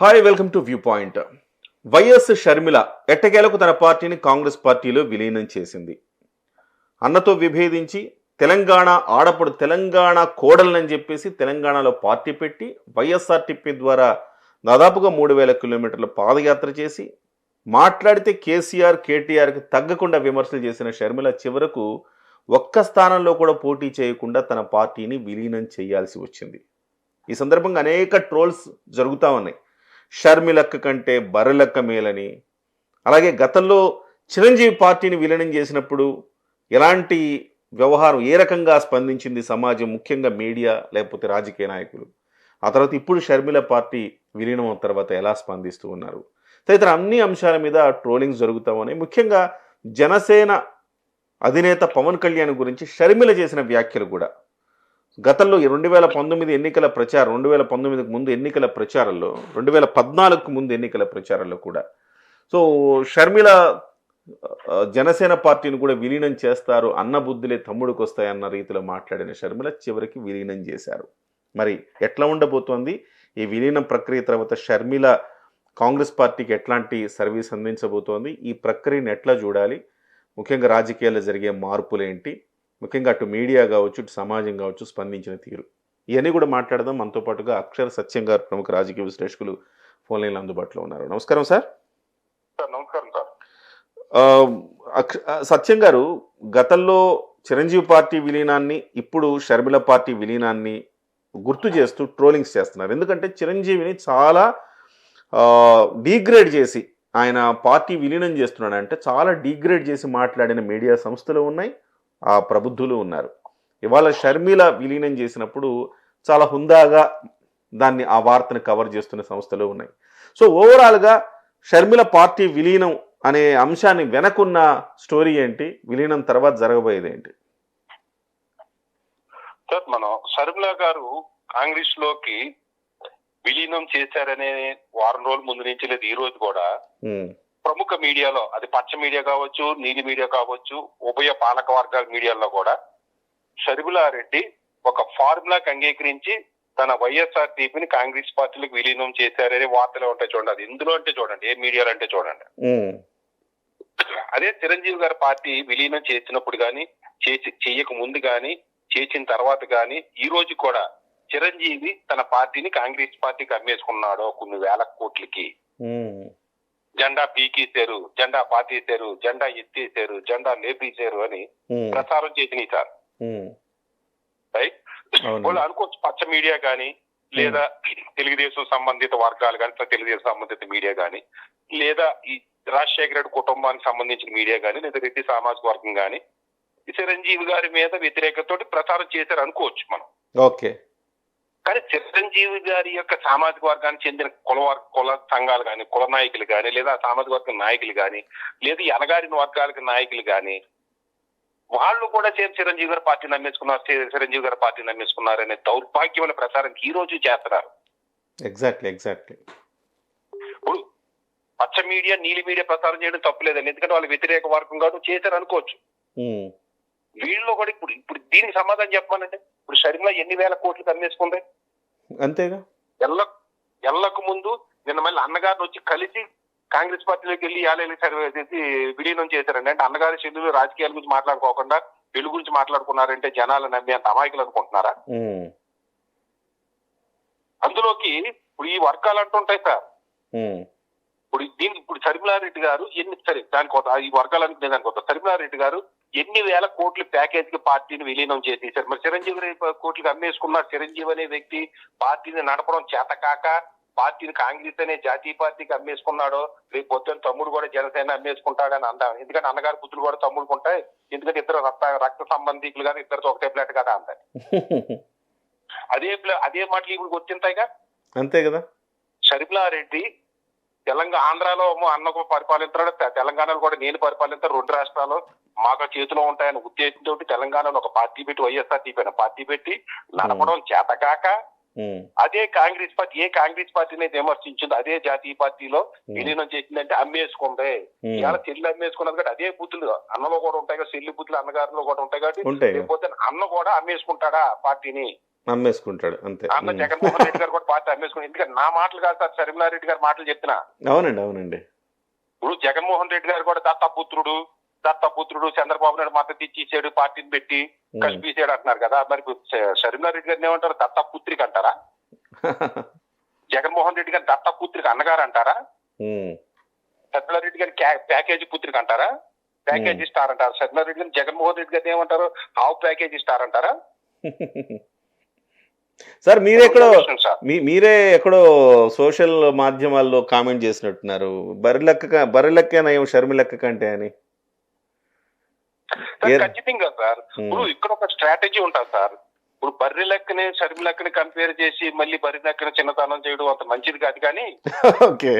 Hi welcome to view point YS Sharmila ఎట్టకేలకు తన పార్టీని కాంగ్రెస్ పార్టీలో విలీనం చేసింది. అన్నతో విభేదించి తెలంగాణ ఆడపడు తెలంగాణ కోడలని చెప్పేసి తెలంగాణలో పార్టీ పెట్టి వైఎస్ఆర్టీపీ ద్వారా దాదాపుగా మూడు వేల కిలోమీటర్ల పాదయాత్ర చేసి మాట్లాడితే కేసీఆర్ కేటీఆర్కి తగ్గకుండా విమర్శలు చేసిన షర్మిల చివరకు ఒక్క స్థానంలో కూడా పోటీ చేయకుండా తన పార్టీని విలీనం చేయాల్సి వచ్చింది. ఈ సందర్భంగా అనేక ట్రోల్స్ జరుగుతూ ఉన్నాయి. షర్మిలక్క కంటే బర్రెలక్క మేలని. అలాగే గతంలో చిరంజీవి పార్టీని విలీనం చేసినప్పుడు ఎలాంటి వ్యవహారం ఏ రకంగా స్పందించింది సమాజం ముఖ్యంగా మీడియా లేకపోతే రాజకీయ నాయకులు? ఆ తర్వాత ఇప్పుడు షర్మిల పార్టీ విలీనం అయిన తర్వాత ఎలా స్పందిస్తూ ఉన్నారు? తదితర అన్ని అంశాల మీద ట్రోలింగ్స్ జరుగుతామని ముఖ్యంగా జనసేన అధినేత పవన్ కళ్యాణ్ గురించి షర్మిల చేసిన వ్యాఖ్యలు కూడా. గతంలో రెండు వేల పంతొమ్మిది ఎన్నికల ప్రచారం రెండు వేల పంతొమ్మిదికి ముందు ఎన్నికల ప్రచారంలో రెండు వేల పద్నాలుగుకు ముందు ఎన్నికల ప్రచారంలో కూడా. సో షర్మిల జనసేన పార్టీని కూడా విలీనం చేస్తారు అన్న బుద్ధులే తమ్ముడికి వస్తాయన్న రీతిలో మాట్లాడిన షర్మిల చివరికి విలీనం చేశారు. మరి ఎట్లా ఉండబోతోంది? ఈ విలీనం ప్రక్రియ తర్వాత షర్మిల కాంగ్రెస్ పార్టీకి ఎట్లాంటి సర్వీస్ అందించబోతోంది? ఈ ప్రక్రియను ఎట్లా చూడాలి? ముఖ్యంగా రాజకీయాల్లో జరిగే మార్పులేంటి? ముఖ్యంగా అటు మీడియా కావచ్చు ఇటు సమాజం కావచ్చు స్పందించిన తీరు. ఇవన్నీ కూడా మాట్లాడదాం. మనతో పాటుగా అక్షర సత్యం గారు ప్రముఖ రాజకీయ విశ్లేషకులు ఫోన్ లైన్లో అందుబాటులో ఉన్నారు. నమస్కారం సార్. నమస్కారం సార్. సత్యం గారు గతంలో చిరంజీవి పార్టీ విలీనాన్ని ఇప్పుడు షర్మిల పార్టీ విలీనాన్ని గుర్తు చేస్తూ ట్రోలింగ్స్ చేస్తున్నారు. ఎందుకంటే చిరంజీవిని చాలా డీగ్రేడ్ చేసి ఆయన పార్టీ విలీనం చేస్తున్నాడు అంటే చాలా డీగ్రేడ్ చేసి మాట్లాడిన మీడియా సంస్థలు ఉన్నాయి. ఆ ప్రబుద్ధులు ఉన్నారు. ఇవాళ షర్మిల విలీనం చేసినప్పుడు చాలా హుందాగా దాన్ని ఆ వార్తను కవర్ చేస్తున్న సంస్థలు ఉన్నాయి. సో ఓవరాల్గా షర్మిల పార్టీ విలీనం అనే అంశాన్ని వెనకున్న స్టోరీ ఏంటి? విలీనం తర్వాత జరగబోయేది ఏంటి? సార్ మనం షర్మిల గారు కాంగ్రెస్లోకి విలీనం చేశారనే వారం రోజుల ముందు నుంచి లేదు ఈ రోజు కూడా. ప్రముఖ మీడియాలో అది పచ్చ మీడియా కావచ్చు నీలి మీడియా కావచ్చు ఉభయ పాలక వర్గాల మీడియాలో కూడా షర్మిలా రెడ్డి ఒక ఫార్ములాకి అంగీకరించి తన వైఎస్ఆర్ టీపీని కాంగ్రెస్ పార్టీలకు విలీనం చేశారనే వార్తలు ఉంటాయి చూడండి. అది ఎందులో అంటే చూడండి ఏ మీడియాలో అంటే చూడండి. అదే చిరంజీవి గారి పార్టీ విలీనం చేసినప్పుడు గాని చేసి చేయక ముందు గాని చేసిన తర్వాత గాని ఈ రోజు కూడా చిరంజీవి తన పార్టీని కాంగ్రెస్ పార్టీకి అమ్మేసుకున్నాడు కొన్ని వేల కోట్లకి. జెండా పీకేశారు జెండా పాతేశారు జెండా ఎత్తేసారు జెండా లేపేశారు అని ఉమ్, ప్రచారం చేసినాయి సార్. రైట్. వాళ్ళు అనుకోవచ్చు పచ్చ మీడియా గాని లేదా తెలుగుదేశం సంబంధిత వర్గాలు కానీ తెలుగుదేశం సంబంధిత మీడియా గాని లేదా ఈ రాజశేఖర రెడ్డి కుటుంబానికి సంబంధించిన మీడియా గాని లేదా రెడ్డి సామాజిక వర్గం ఈ చిరంజీవి గారి మీద వ్యతిరేకతతో ప్రచారం చేశారు అనుకోవచ్చు మనం. ఓకే. కానీ చిరంజీవి గారి యొక్క సామాజిక వర్గానికి చెందిన కుల కుల సంఘాలు కానీ కుల నాయకులు కానీ లేదా సామాజిక వర్గ నాయకులు కానీ లేదా ఈ అణగారిన వర్గాలకు నాయకులు కానీ వాళ్ళు కూడా సేమ్ చిరంజీవి గారి పార్టీని నమ్మేసుకున్నారు చిరంజీవి గారి పార్టీని నమ్మేసుకున్నారు అనే దౌర్భాగ్యమైన ప్రచారం ఈ రోజు చేస్తున్నారు. ఎగ్జాక్ట్లీ ఎగ్జాక్ట్లీ ఇప్పుడు పచ్చ మీడియా నీలి మీడియా ప్రచారం చేయడం తప్పులేదండి ఎందుకంటే వాళ్ళు వ్యతిరేక వర్గం కాదు చేశారు అనుకోవచ్చు. ఉమ్, వీళ్ళు కూడా ఇప్పుడు ఇప్పుడు దీనికి సమాధానం చెప్పమనంటే ఇప్పుడు షర్మిల ఎన్ని వేల కోట్లు కమ్మేసుకుంది? అంతేగా? ఎల్ల ఎల్లకు ముందు నిన్న మళ్ళీ అన్నగారిని వచ్చి కలిసి కాంగ్రెస్ పార్టీలోకి వెళ్ళి యాలేలి సర్వే చేసి విలీనం చేశారండి. అంటే అన్నగారి చెల్లులు రాజకీయాల గురించి మాట్లాడుకోకుండా పెళ్ళి గురించి మాట్లాడుకున్నారంటే జనాలు నమ్మి అంత అమాయకులు అనుకుంటున్నారా? అందులోకి ఇప్పుడు ఈ వర్గాలు అంటుంటాయి సార్. ఇప్పుడు దీనికి ఇప్పుడు శర్మిలారెడ్డి గారు ఎన్ని సరే దానికి ఒక- ఈ వర్గాలన్నీ నేను వస్తా. శర్మిలారెడ్డి గారు ఎన్ని వేల కోట్ల ప్యాకేజ్కి పార్టీని విలీనం చేసేసారు మరి చిరంజీవి కోట్లకి అమ్మేసుకున్నారు చిరంజీవి అనే వ్యక్తి పార్టీని నడపడం చేతకాక పార్టీని కాంగ్రెస్ అనే జాతీయ పార్టీకి అమ్మేసుకున్నాడో రేపు పొద్దున్న తమ్ముడు కూడా జనసేన అమ్మేసుకుంటాడని అందాం. ఎందుకంటే అన్నగారి బుద్ధులు కూడా తమ్ముడు ఉంటాయి ఎందుకంటే ఇద్దరు రక్త రక్త సంబంధికులు కానీ ఇద్దరితో ఒకటే ప్లేట్ కదా అంటారు. అదే అదే మాటలు ఇప్పుడు వచ్చింటాయిగా? అంతే కదా? షర్మిలారెడ్డి తెలంగాణ ఆంధ్రాలో పరిపాలిస్తాడు తె- తెలంగాణలో కూడా నేను పరిపాలిస్తాను రెండు రాష్ట్రాలు మాకు చేతిలో ఉంటాయని ఉద్దేశంతో తెలంగాణలో ఒక పార్టీ పెట్టి వైఎస్ఆర్ అనే పార్టీ పెట్టి నడపడం చేతకాక అదే కాంగ్రెస్ పార్టీ ఏ కాంగ్రెస్ పార్టీని విమర్శించిందో అదే జాతీయ పార్టీలో విలీనం చేసిందంటే అమ్మేసుకుంది ఇవాళ చెల్లి అమ్మేసుకున్నది కాబట్టి అదే బుద్ధులు అన్నలో కూడా ఉంటాయి కదా చెల్లి బుద్ధులు అన్నగారిలో కూడా ఉంటాయి కాబట్టి లేకపోతే అన్న కూడా అమ్మేసుకుంటాడా పార్టీని? అమ్మేసుకుంటాడు అంతే. అన్న. జగన్మోహన్ రెడ్డి గారు కూడా పార్టీ అమ్మేసుకుని ఎందుకంటే నా మాటలు కాదు సార్ షర్మిలారెడ్డి గారి మాటలు చెప్తున్నా అవునండి అవునండి. ఇప్పుడు జగన్మోహన్ రెడ్డి గారు కూడా దత్తపుత్రుడు దత్తపుత్రుడు చంద్రబాబు నాయుడు మద్దతు ఇచ్చి ఇచ్చాడు పార్టీని పెట్టి. కలిపిసాడు అంటున్నారు కదా. మరి షర్మిలారెడ్డి గారిని ఏమంటారు? దత్తపుత్రిక అంటారా? జగన్మోహన్ రెడ్డి గారి దత్తపుత్రిక అన్నగారు అంటారా? ఉమ్. షర్మిలారెడ్డి గారి ప్యాకేజీ పుత్రిక అంటారా? ప్యాకేజీ స్టార్ అంటారు? షర్మిలారెడ్డి గారిని జగన్మోహన్ రెడ్డి గారిని ఏమంటారు? హావ్ ప్యాకేజీ స్టార్ అంటారా? సార్ మీరెక్కడో విషయం సార్. మీ మీరే ఎక్కడో సోషల్ మాధ్యమాల్లో కామెంట్ చేసినట్టున్నారు. బర్రెలెక్క బర్రెలెక్క నయం షర్మిలెక్క కంటే అని. ఖచ్చితంగా సార్. ఇప్పుడు ఇక్కడ ఒక స్ట్రాటజీ ఉంటుంది సార్. ఇప్పుడు బర్రె లెక్కని షర్మి లెక్కని కంపేర్ చేసి మళ్ళీ బర్రె లెక్కని చిన్నతనం చేయడం అంత మంచిది కాదు కానీ ఓకే.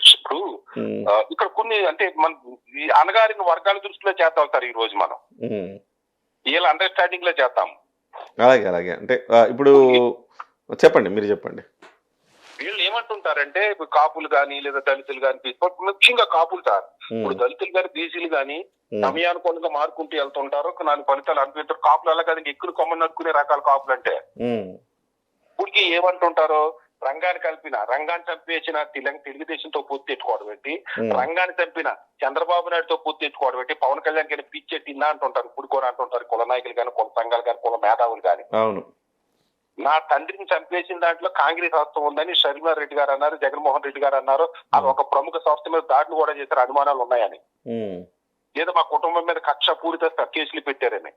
ఇప్పుడు ఇక్కడ కొన్ని అంటే మన ఈ అనగారిన వర్గాల దృష్టిలో చేద్దాం సార్ ఈ రోజు మనం. వీళ్ళ అండర్స్టాండింగ్లో చేద్దాం. అలాగే అలాగే. అంటే ఇప్పుడు చెప్పండి మీరు చెప్పండి. వీళ్ళు ఏమంటుంటారంటే ఇప్పుడు కాపులు కానీ లేదా దళితులు కానీ ముఖ్యంగా కాపులు సార్. ఇప్పుడు దళితులు కానీ బీసీలు కానీ. సమయానుకూలంగా మారుకుంటూ వెళ్తుంటారు. నాలుగు ఫలితాలు అనుకుంటారు కాపులు అలా కదండి ఎక్కువ కొమ్మని నడుకునే రకాల కాపులు అంటే. ఇప్పటికి ఏమంటుంటారు రంగాన్ని కలిపిన రంగాన్ని చంపేసిన తెలంగాణ తెలుగుదేశంతో పొత్తు ఎట్టుకోవడం పెట్టి. రంగాన్ని చంపిన చంద్రబాబు నాయుడుతో పొత్తు ఎట్టుకోవడం పెట్టి పవన్ కళ్యాణ్ కానీ పిచ్చే తిన్నా అంటుంటారు ఇప్పుడు కూడా అంటుంటారు కుల నాయకులు కానీ కుల సంఘాలు కానీ కుల మేధావులు కానీ నా తండ్రిని చంపేసిన దాంట్లో కాంగ్రెస్ హస్తం ఉందని షర్మిలా రెడ్డి గారు అన్నారు జగన్మోహన్ రెడ్డి గారు అన్నారు. అది ఒక ప్రముఖ సంస్థ మీద దాడులు కూడా చేశారు అనుమానాలు ఉన్నాయని. లేదా మా కుటుంబం మీద కక్ష పూరిత కేసులు పెట్టారని.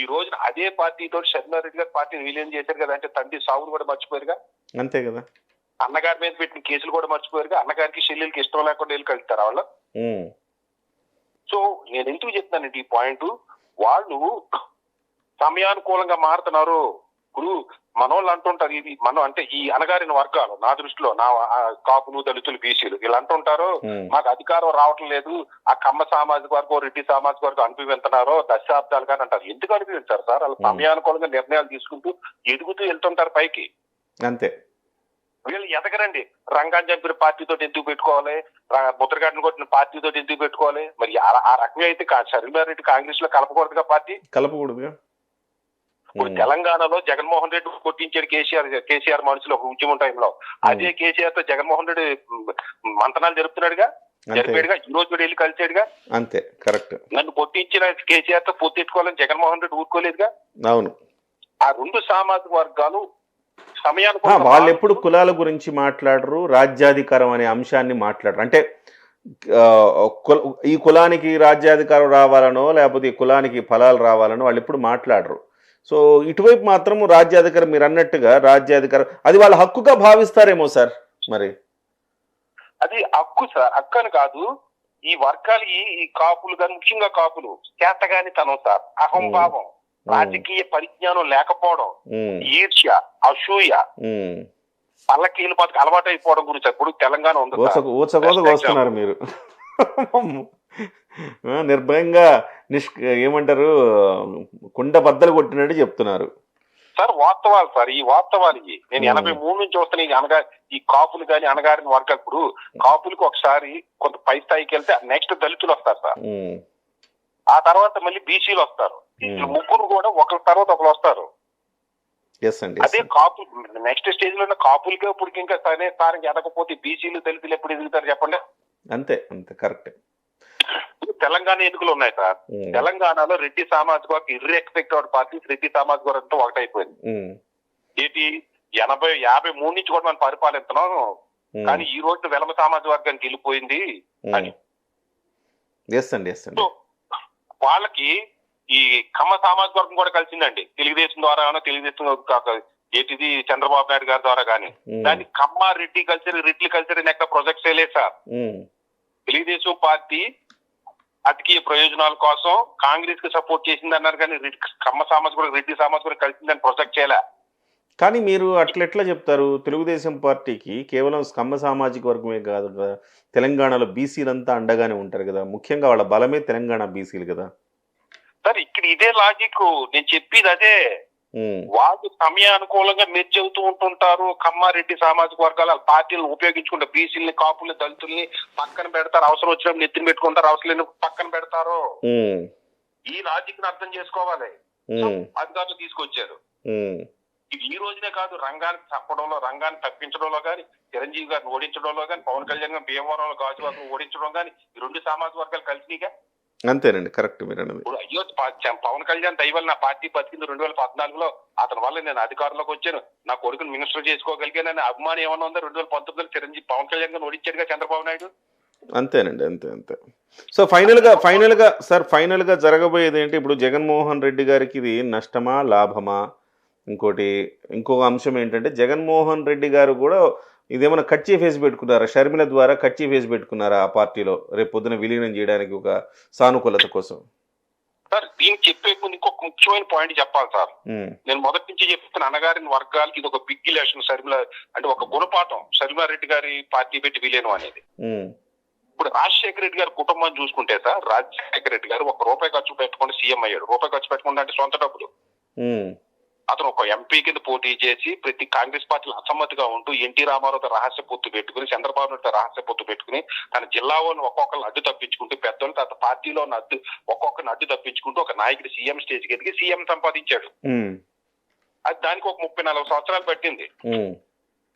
ఈ రోజున అదే పార్టీతో షర్మిలా రెడ్డి గారు పార్టీని విలీనం చేశారు కదా అంటే తండ్రి సాగును కూడా మర్చిపోయారుగా? అంతే కదా. అన్నగారి మీద పెట్టిన కేసులు కూడా మర్చిపోయారుగా? అన్నగారికి చెల్లెలకి ఇష్టం లేకుండా వెళ్ళి కలుస్తారు వాళ్ళు. సో నేను ఎందుకు చెప్తున్నానంటే ఈ పాయింట్? వాళ్ళు సమయానుకూలంగా మారుతున్నారు. ఇప్పుడు మనోళ్ళు అంటుంటారు ఇది మనం అంటే ఈ అనగారిన వర్గాలు నా దృష్టిలో నా కాపులు దళితులు బీసీలు వీళ్ళు అంటుంటారు. మాకు అధికారం రావటం లేదు ఆ కమ్మ సామాజిక వర్గం రెడ్డి సామాజిక వర్గం అనుభవిస్తున్నారు దశాబ్దాలుగా అని అంటారు. ఎందుకు అనుభవించారు సార్? వాళ్ళు. సమయానుకూలంగా నిర్ణయాలు తీసుకుంటూ ఎదుగుతూ వెళ్తుంటారు పైకి. అంతే. వీళ్ళు ఎదగరండి. రంగాన్ని చంపిన పార్టీతో ఎందుకు పెట్టుకోవాలి? ముద్రగడ్డను కొట్టిన పార్టీతో ఎందుకు పెట్టుకోవాలి? మరి ఆ- రకంగా అయితే షర్మిలారెడ్డి కాంగ్రెస్లో కలపకూడదుగా పార్టీ? కలపకూడదుగా? ఇప్పుడు. తెలంగాణలో జగన్మోహన్ రెడ్డి కొట్టించాడు కేసీఆర్ కేసీఆర్ మనసులో ఒక ఉద్యమం టైంలో. అదే కేసీఆర్తో జగన్మోహన్ రెడ్డి మంతనాలు జరుపుతున్నాడుగా? జరిపాడుగా? ఈ రోజు వెళ్ళి కలిసాడుగా? అంతే కరెక్ట్. నన్ను కొట్టించిన కేసీఆర్తో పొత్తెట్టుకోవాలని జగన్మోహన్ రెడ్డి ఊరుకోలేదుగా? అవును. ఆ రెండు సామాజిక వర్గాలు సమయానికి వాళ్ళు ఎప్పుడు కులాల గురించి మాట్లాడరు రాజ్యాధికారం అనే అంశాన్ని మాట్లాడరు. అంటే ఈ కులానికి రాజ్యాధికారం రావాలనో లేకపోతే ఈ కులానికి ఫలాలు రావాలనో వాళ్ళు ఎప్పుడు మాట్లాడరు. సో ఇటువైపు మాత్రం రాజ్యాధికారం మీరు అన్నట్టుగా రాజ్యాధికారం అది వాళ్ళ హక్కుగా భావిస్తారేమో సార్ మరి? అది హక్కు సార్ హక్కు అని కాదు. ఈ వర్గాలకి ఈ కాపులు కానీ ముఖ్యంగా కాపులు చేతగాని తనం సార్ అహంభావం రాజకీయ పరిజ్ఞానం లేకపోవడం ఈర్ష్య అసూయ. పల్లకీలు బతుకు అలవాటు అయిపోవడం గురించి ఇప్పుడు తెలంగాణ ఉంది మీరు. నిర్భయంగా నిష్ ఏమంటారు కుండ బద్దలు కొట్టినట్టు చెప్తున్నారు. సార్ వాస్తవాలు సార్ ఈ వాస్తవాలు ఇవి నేను. ఎనభై మూడు నుంచి వస్తున్న ఈ అనగా ఈ కాపులు కానీ అనగారిన వర్గాలు ఇప్పుడు కాపులకు ఒకసారి కొంత పై స్థాయికి వెళ్తే నెక్స్ట్ దళితులు వస్తారు సార్. ఆ తర్వాత మళ్ళీ బీసీలు వస్తారు. ముగ్గురు కూడా ఒకరి తర్వాత ఒకరు వస్తారు. అదే. కాపు నెక్స్ట్ స్టేజ్లో ఉన్న కాపులకే ఇప్పుడు ఇంకా సరే స్థానానికి ఎదకపోతే బీసీలు దళితులు ఎప్పుడు ఎదుగుతారు చెప్పండి? అంతే అంతే కరెక్ట్. తెలంగాణ ఎన్నికలు ఉన్నాయి సార్. తెలంగాణలో రెడ్డి సామాజిక వర్గం ఇర్రెస్పెక్టెడ్ పార్టీస్ రెడ్డి సామాజిక వర్గంతో ఒకటైపోయింది. ఏంటి? ఎనభై యాభై మూడు నుంచి కూడా మనం పరిపాలిస్తున్నాం. కానీ ఈ రోజు వెలమ సామాజిక వర్గానికి వెళ్ళిపోయింది అని. వాళ్ళకి ఈ కమ్మ సామాజిక వర్గం కూడా కలిసిందండి. తెలుగుదేశం ద్వారా తెలుగుదేశం ఏంటిది? చంద్రబాబు నాయుడు గారి ద్వారా కానీ దాన్ని కమ్మ రెడ్డి కల్చర్ రెడ్డి కల్చర్ అని ఎక్కడ ప్రొజెక్ట్ చేయలేదు సార్. తెలుగుదేశం పార్టీ రాజకీయ ప్రయోజనాల కోసం కాంగ్రెస్కి సపోర్ట్ చేసింది అన్నారు కానీ కమ్మ సామాజిక వర్గం, రెడ్డి సామాజిక వర్గం కలిసిందని ప్రొజెక్ట్ చేయలే. కానీ మీరు అట్లా ఎట్లా చెప్తారు? తెలుగుదేశం పార్టీకి కేవలం కమ్మ సామాజిక వర్గమే కాదు కదా? తెలంగాణలో బీసీలంతా అండగానే ఉంటారు కదా? ముఖ్యంగా వాళ్ళ బలమే తెలంగాణ బీసీలు కదా? సార్ ఇక్కడ ఇదే లాజిక్ నేను చెప్పేది అదే. వాళ్ళు సమయానుకూలంగా మెర్జ్ అవుతూ ఉంటుంటారు. కమ్మారెడ్డి సామాజిక వర్గాల పార్టీలను ఉపయోగించుకుంటారు బీసీలని కాపుల్ని దళితుల్ని పక్కన పెడతారు. అవసరం వచ్చినప్పుడు నెత్తిన పెట్టుకుంటారు. అవసరం లేని పక్కన పెడతారు. ఈ లాజిక్ని అర్థం చేసుకోవాలి. అధికారులు తీసుకొచ్చారు. ఇది ఈ రోజునే కాదు రంగానికి చంపడంలో రంగాన్ని తప్పించడంలో కానీ చిరంజీవి గారిని ఓడించడంలో కానీ పవన్ కళ్యాణ్ గారిని భీమవరంలో గాజువాకను ఓడించడం కానీ ఈ రెండు సామాజిక వర్గాలు కలిసినాయిగా అంతేనండి కరెక్ట్ మీరు అన్నది ఇప్పుడు అయ్యో పవన్ కళ్యాణ్ దయవల్ల నా పార్టీ బతికింది రెండు వేల పద్నాలుగులో. అతని వల్ల నేను అధికారంలోకి వచ్చాను. నా కొడుకుని మినిస్టర్ చేసుకోగలిగానని అభిమానం ఏమన్నా ఉందా? రెండు వేల పంతొమ్మిదిలో చిరంజీవి పవన్ కళ్యాణ్ గారిని ఓడించాడుగా చంద్రబాబు నాయుడు? అంతేనండి అంతే అంతే. సో ఫైనల్గా ఫైనల్గా సార్ ఫైనల్గా జరగబోయేది ఏంటి? ఇప్పుడు జగన్మోహన్ రెడ్డి గారికి ఇది నష్టమా లాభమా? ఇంకోటి ఇంకొక అంశం ఏంటంటే జగన్మోహన్ రెడ్డి గారు కూడా ఇదేమైనా కట్ చేసి పెట్టుకున్నారా? షర్మిల ద్వారా కట్ చేసి పెట్టుకున్నారా ఆ పార్టీలో? రేపు పొద్దున విలీనం చేయడానికి ఒక సానుకూలత కోసం. సార్ దీనికి చెప్పే ముందు ఇంకొక ముఖ్యమైన పాయింట్ చెప్పాలి సార్. నేను మొదటి నుంచి చెప్తున్న అన్నగారిన వర్గాలకి ఇది ఒక బిగ్ ఇలేషన్ శర్మిల అంటే ఒక గుణపాఠం. శర్మిలారెడ్డి గారి పార్టీ పెట్టి విలీనం అనేది. ఇప్పుడు రాజశేఖర రెడ్డి గారి కుటుంబం చూసుకుంటే సార్ రాజశేఖర రెడ్డి గారు ఒక రూపాయి ఖర్చు పెట్టుకుని సీఎం అయ్యాడు. రూపాయి ఖర్చు పెట్టుకుంటే అంటే సొంత డబ్బులు. అతను ఒక ఎంపీ కింద పోటీ చేసి ప్రతి కాంగ్రెస్ పార్టీలో అసమ్మతిగా ఉంటూ ఎన్టీ రామారావుతో రహస్య పొత్తు పెట్టుకుని చంద్రబాబు నాయుడుతో రహస్య పొత్తు పెట్టుకుని తన జిల్లాలోని ఒక్కొక్కరిని అడ్డు తప్పించుకుంటూ పెద్దలు తన పార్టీలో ఉన్న అడ్డు ఒక్కొక్కరిని అడ్డు తప్పించుకుంటూ ఒక నాయకుడు సీఎం స్టేజ్కి ఎదిగి సీఎం సంపాదించాడు. అది దానికి ఒక ముప్పై నలభై సంవత్సరాలు పట్టింది.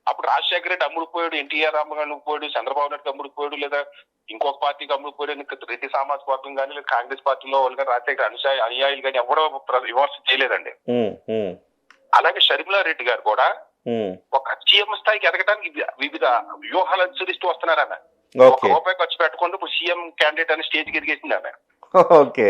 అప్పుడు రాజశేఖర రెడ్డి అమ్ముడుపోయాడు ఎన్టీఆర్ రామారావు అమ్ముడుపోయాడు చంద్రబాబు నాయుడు అమ్ముడుపోయాడు లేదా ఇంకొక పార్టీకి అమ్ముడుపోయాడు రెడ్డి సామాజిక వర్గం కానీ లేదా కాంగ్రెస్ పార్టీలో వాళ్ళు కానీ రాజశేఖర అనుసాయ అనుయాయులు కానీ ఎవరో విమర్శ చేయలేదండి. అలాగే షర్మిలా రెడ్డి గారు కూడా ఒక సీఎం స్థాయికి ఎదగడానికి వివిధ వ్యూహాలు అనుసరిస్తూ వస్తున్నారు ఆమె ఒక రూపాయి ఖర్చు పెట్టుకుంటూ ఇప్పుడు సీఎం క్యాండిడేట్ అని స్టేజ్కి ఎదిగేసింది ఆమె. ఓకే.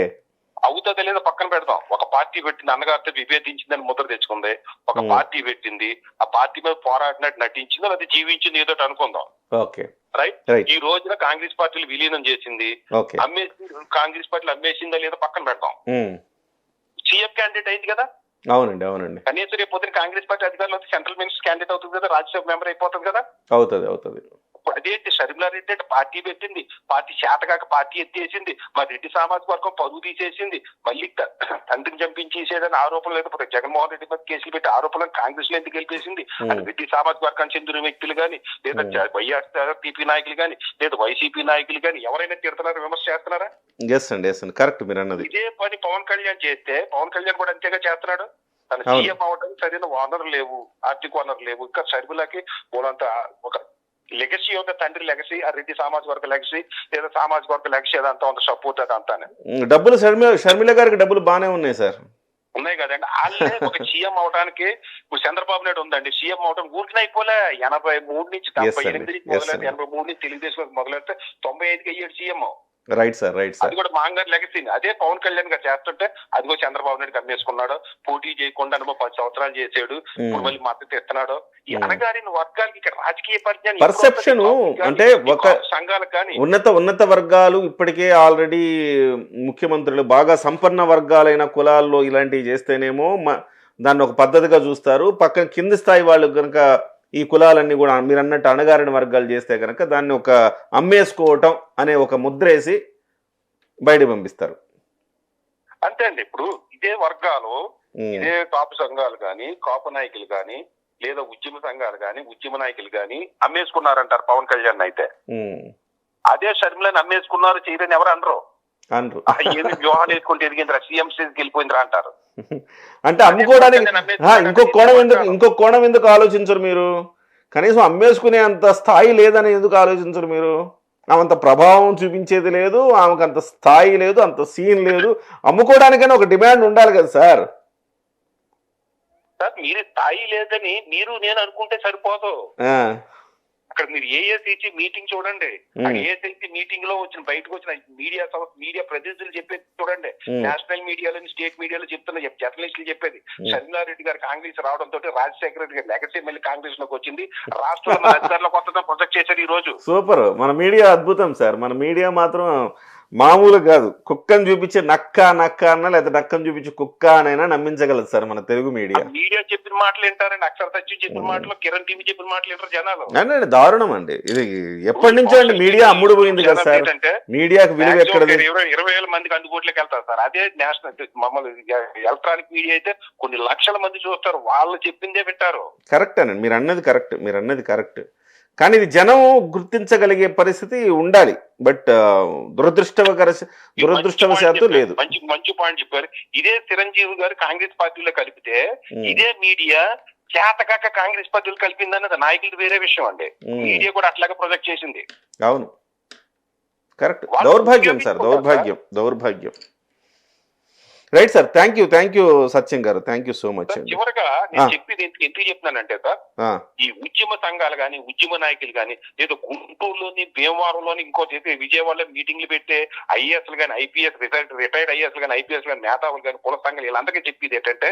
అవుతుందో లేదో పక్కన పెడదాం. ఒక పార్టీ పెట్టింది అన్నగారితో విభేదించిందని ముద్ర తెచ్చుకుంది. ఒక Hmm. పార్టీ పెట్టింది ఆ పార్టీ మీద పోరాడినట్టు నటించింది అది జీవించింది ఏదో అనుకుందాం. ఓకే. రైట్ ఈ రోజున కాంగ్రెస్ పార్టీలు విలీనం చేసింది. ఓకే. అమ్మేసింది కాంగ్రెస్ పార్టీలు అమ్మేసిందా లేదో పక్కన పెడతాం ఉమ్, సీఎం క్యాండిడేట్ అయింది కదా? అవునండి అవునండి. కనీసం రేపు పొద్దున కాంగ్రెస్ పార్టీ అధికారులు సెంట్రల్ మినిస్టర్ క్యాండిడేట్ అవుతుంది కదా రాజ్యసభ మెంబర్ అయిపోతుంది కదా? అవుతుంది అవుతుంది. అదేంటి? షర్మిలారెడ్డి అంటే పార్టీ పెట్టింది. పార్టీ చేతకాక పార్టీ ఎత్తేసింది. మా రెడ్డి సామాజిక వర్గం పరువు తీసేసింది. మళ్ళీ తండ్రిని చంపించేసేదని ఆరోపణలు లేకపోతే జగన్మోహన్ రెడ్డి మీద కేసులు పెట్టి ఆరోపణలు కాంగ్రెస్లో ఎందుకు గెలిపేసింది. అది రెడ్డి సామాజిక వర్గానికి చెందిన వ్యక్తులు కానీ లేదా వైఎస్ఆర్టీపీ నాయకులు కానీ లేదా వైసీపీ నాయకులు కానీ ఎవరైనా తిడుతున్నారా విమర్శ చేస్తున్నారా? ఎస్ అండి ఎస్ అండి కరెక్ట్ మీరు అన్నది. ఇదే పని పవన్ కళ్యాణ్ చేస్తే పవన్ కళ్యాణ్ కూడా అంతేగా చేస్తున్నాడు? తన. సీఎం అవడానికి సరైన వనరు లేవు ఆర్థిక వనరు లేవు. ఇంకా షర్మిలకి మూలంతా ఒక లెగసీ యొక్క తండ్రి లెగసీ ఆ రెడ్డి సామాజిక వర్గ లెగసీ లేదా సామాజిక వర్గ లెగసీ అదంతా ఉంది? సపోర్ట్ అదంతా డబ్బులు షర్మిల షర్మిల గారికి డబ్బులు బాగానే ఉన్నాయి సార్. ఉన్నాయి కదండి. వాళ్ళే ఒక సీఎం అవడానికి ఇప్పుడు చంద్రబాబు నాయుడు ఉందండి సీఎం అవడం ఊరికి అయిపోలే. ఎనభై మూడు నుంచి డెబ్బై. ఎనిమిది నుంచి sir. ఎనభై మూడు నుంచి తెలుగుదేశం మొదలెడితే తొంభై ఐదుకి అయ్యాడు CM right sir right sir అది కూడా మాంగారు లెగసీ అదే పవన్ కళ్యాణ్ గారు చేస్తుంటే అదిగో చంద్రబాబు నాయుడు కమ్మేసుకున్నాడు పోటీ చేయకుండా అనుభవ పది సంవత్సరాలు చేసాడు. ఇప్పుడు మళ్ళీ మద్దతు ఇస్తున్నాడు. ఈ Hmm. అనగారిన వర్గాలకి ఇక్కడ రాజకీయ పరిజ్ఞానం? కానీ అంటే ఒక- సంఘాలకు కానీ. ఉన్నత ఉన్నత వర్గాలు ఇప్పటికే ఆల్రెడీ ముఖ్యమంత్రులు బాగా సంపన్న వర్గాలైన కులాల్లో ఇలాంటివి చేస్తేనేమో దాన్ని ఒక పద్ధతిగా చూస్తారు. పక్కన కింది స్థాయి వాళ్ళు కనుక ఈ కులాలన్నీ కూడా మీరు అన్నట్టు అణగారిన వర్గాలు చేస్తే కనుక దాన్ని ఒక అమ్మేసుకోవటం అనే ఒక ముద్రేసి బయట పంపిస్తారు. అంతే అండి. ఇప్పుడు ఇదే వర్గాలు ఇదే కాపు సంఘాలు కానీ కాపు నాయకులు కానీ లేదా ఉద్యమ సంఘాలు కానీ ఉద్యమ నాయకులు కానీ అమ్మేసుకున్నారంటారు పవన్ కళ్యాణ్ అయితే. అదే షర్మిలని అమ్మేసుకున్నారు చేయదని ఎవరు అనరు. అనరు ఆ, ఏమి వ్యూహాలు వేసుకుంటే ఎదిగిందిరా సీఎం స్టేజ్కి వెళ్ళిపోయిందిరా అంటారు. అంటే అమ్ముకోవడానికి ఇంకో కోణం ఎందుకు ఇంకో కోణం ఎందుకు ఆలోచించరు మీరు? కనీసం అమ్మేసుకునే అంత స్థాయి లేదని ఎందుకు ఆలోచించరు మీరు? ఆమె ప్రభావం చూపించేది లేదు ఆమెకు అంత స్థాయి లేదు అంత సీన్ లేదు. అమ్ముకోవడానికైనా ఒక డిమాండ్ ఉండాలి కదా సార్. సార్ మీరు స్థాయి లేదని మీరు నేను అనుకుంటే సరిపోదు. అక్కడ మీరు ఏఏసీసీ మీటింగ్ చూడండి. ఉమ్, ఏఎస్ఐసి మీటింగ్లో వచ్చిన బయటకు వచ్చిన మీడియా మీడియా ప్రతినిధులు చెప్పేది చూడండి. నేషనల్ మీడియాలో స్టేట్ మీడియాలో చెప్తున్న జర్నలిస్టులు చెప్పేది. ఉమ్. షర్మిలారెడ్డి గారు కాంగ్రెస్ రావడం తోటి రాజశేఖర రెడ్డి గారు లెగసీ మళ్ళీ కాంగ్రెస్లోకి వచ్చింది. రాష్ట్రంలో మన అధికారులకు కొత్తగా ప్రొజెక్ట్ చేశారు ఈ రోజు సూపర్. మన మీడియా అద్భుతం సార్. మన మీడియా మాత్రం మామూలు కాదు. కుక్కని చూపించే నక్క నక్క అన్న లేదా నక్కని చూపించే కుక్క అనైనా నమ్మించగలదు సార్ మన తెలుగు మీడియా. మీడియా చెప్పిన మాటలు వింటారండి అక్షర సత్యం చెప్పిన. మాటలు కిరణ్ టీవీ చెప్పిన మాటలు వింటారు జనాలు. అంటే దారుణం అండి. ఇది ఎప్పటి నుంచో అండి మీడియా అమ్ముడు పోయింది కదా సార్. మీడియాకు విలువ ఎక్కడది ఇరవై ఇరవై వేల మందికి అందుబాటులోకి వెళ్తారు సార్. అదే నేషనల్ మమ్మల్ని ఎలక్ట్రానిక్ మీడియా అయితే కొన్ని లక్షల మంది చూస్తారు. వాళ్ళు చెప్పిందే వింటారు. కరెక్ట్ అండి మీరు అన్నది కరెక్ట్. మీరు అన్నది కరెక్ట్. కానీ ఇది జనం గుర్తించగలిగే పరిస్థితి ఉండాలి. బట్ దురదృష్టవకర దురదృష్టవశాత్తు లేదు. మంచి మంచి పాయింట్ చెప్పారు. ఇదే చిరంజీవి గారు కాంగ్రెస్ పార్టీలో కలిపితే ఇదే మీడియా చేతకాక కాంగ్రెస్ పార్టీలు కలిపిందన్నది నాయకులది వేరే విషయం అండి. మీడియా కూడా అట్లాగే ప్రొజెక్ట్ చేసింది. అవును. కరెక్ట్. దౌర్భాగ్యం సార్ దౌర్భాగ్యం దౌర్భాగ్యం. Right sir thank you thank you Satyam garu. Thank you so much చివరగా. నేను చెప్పేది ఎందుకు చెప్తున్నానంటే సార్ ఈ ఉద్యమ సంఘాలు కానీ ఉద్యమ నాయకులు కానీ ఏదో గుంటూరులోని భీమవరంలోని ఇంకో చేసి విజయవాడలో మీటింగ్లు పెట్టే ఐఏఎస్లు కానీ ఐపీఎస్ రిటైర్డ్ రిటైర్డ్ ఐఏఎస్ కానీ ఐపీఎస్ కానీ మేధావులు కానీ కుల సంఘాలు వీళ్ళందరికీ చెప్పేది ఏంటంటే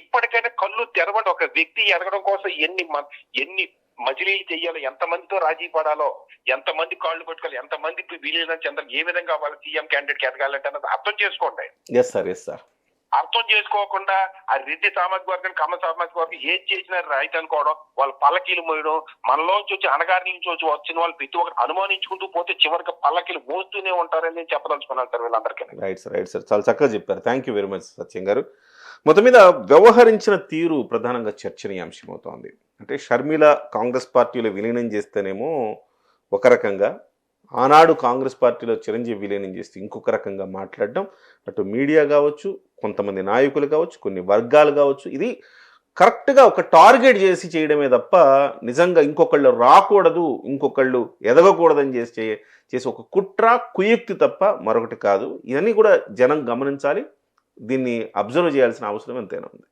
ఇప్పటికైనా కళ్ళు తెరవండి. ఒక వ్యక్తి ఎదగడం కోసం ఎన్ని ఎన్ని మజిలీలు చెయ్యాలో. ఎంత మందితో రాజీ పడాలో ఎంత మంది కాళ్ళు పట్టుకోవాలి ఎంత మంది విలీనం చెందాలి ఏ విధంగా వాళ్ళ సీఎం క్యాండిడేట్ ఎదగాలంటే అన్నది అర్థం చేసుకోండి. ఎస్ సార్ ఎస్ సార్ అర్థం చేసుకోకుండా ఆ రెడ్డి సామాజిక వర్గం కమ్మ సామాజిక వర్గం ఏం చేసినా రైట్ అనుకోవడం వాళ్ళ పల్లకీలు మోయడం మనలోంచి వచ్చి అనగారి నుంచి వచ్చి వచ్చిన వాళ్ళు ప్రతి ఒక్కరు అనుమానించుకుంటూ పోతే చివరికి పల్లకీలు మోస్తూనే ఉంటారని నేను చెప్పదలుచుకున్నాను సార్ వీళ్ళందరికీ. రైట్ సార్ రైట్ సార్ చాలా చక్కగా చెప్పారు. Thank you very much Satyam garu. మొత్తం మీద వ్యవహరించిన తీరు ప్రధానంగా చర్చనీయాంశమవుతోంది. అంటే షర్మిల కాంగ్రెస్ పార్టీలో విలీనం చేస్తేనేమో ఒక రకంగా ఆనాడు కాంగ్రెస్ పార్టీలో చిరంజీవి విలీనం చేస్తే ఇంకొక రకంగా మాట్లాడడం అటు మీడియా కావచ్చు కొంతమంది నాయకులు కావచ్చు కొన్ని వర్గాలు కావచ్చు ఇది కరెక్ట్గా ఒక టార్గెట్ చేసి చేయడమే తప్ప నిజంగా ఇంకొకళ్ళు రాకూడదు ఇంకొకళ్ళు ఎదగకూడదని చేసి చేసి ఒక కుట్ర కుయుక్తి తప్ప మరొకటి కాదు. ఇవన్నీ కూడా జనం గమనించాలి. దీన్ని అబ్జర్వ్ చేయాల్సిన అవసరం ఎంతైనా ఉంది.